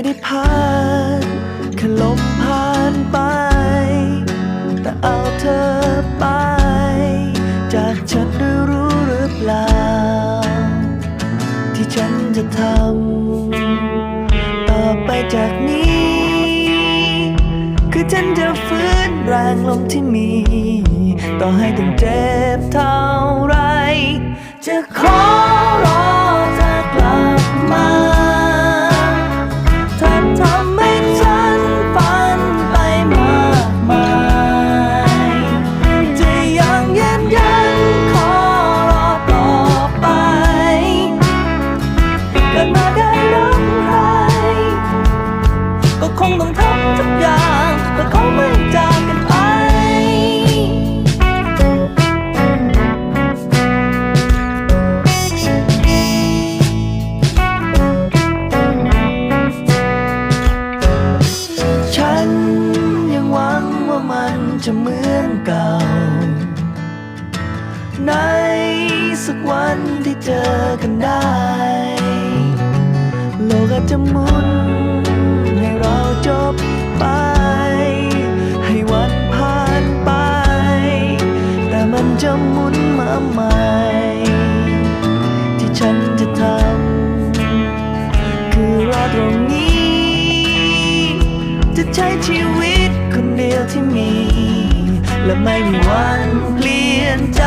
ไม่ได้ผ่านแค่ลมผ่านไป แต่เอาเธอไป จากฉันได้รู้หรือเปล่า ที่ฉันจะทำต่อไปจากนี้ คือฉันจะฟื้นแรงลมที่มี ต่อให้ต้องเจ็บเท่าไร จะขอ อนเก่า ในสักวันที่เจอกันได้ โลกอาจจะหมุน ให้เราจบไป ให้วันผ่านไป แต่มันจะหมุนมาใหม่ ที่ฉันจะทำคือรอตรงนี้ จะใช้ชีวิตคนเดียวที่มี และไม่มีวันเปลี่ยนใจ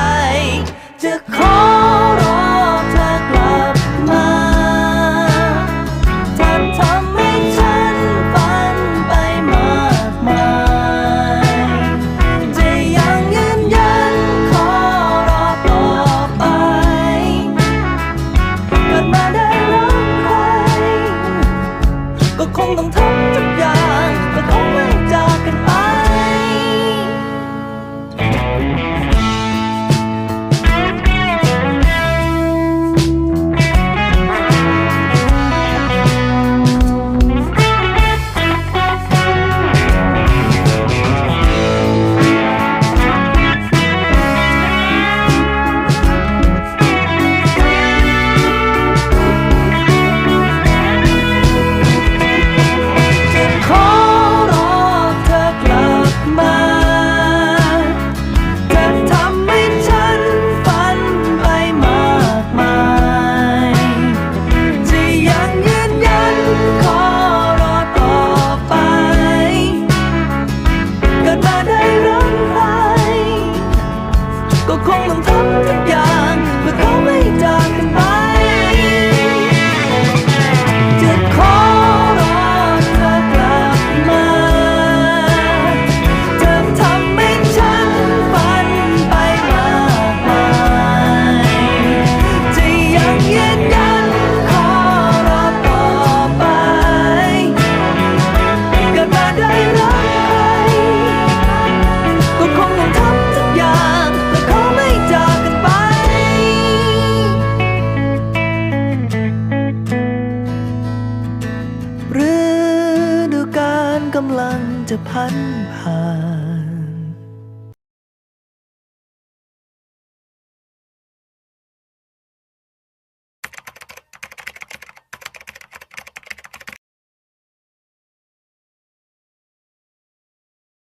ก็คง จะพันผ่าน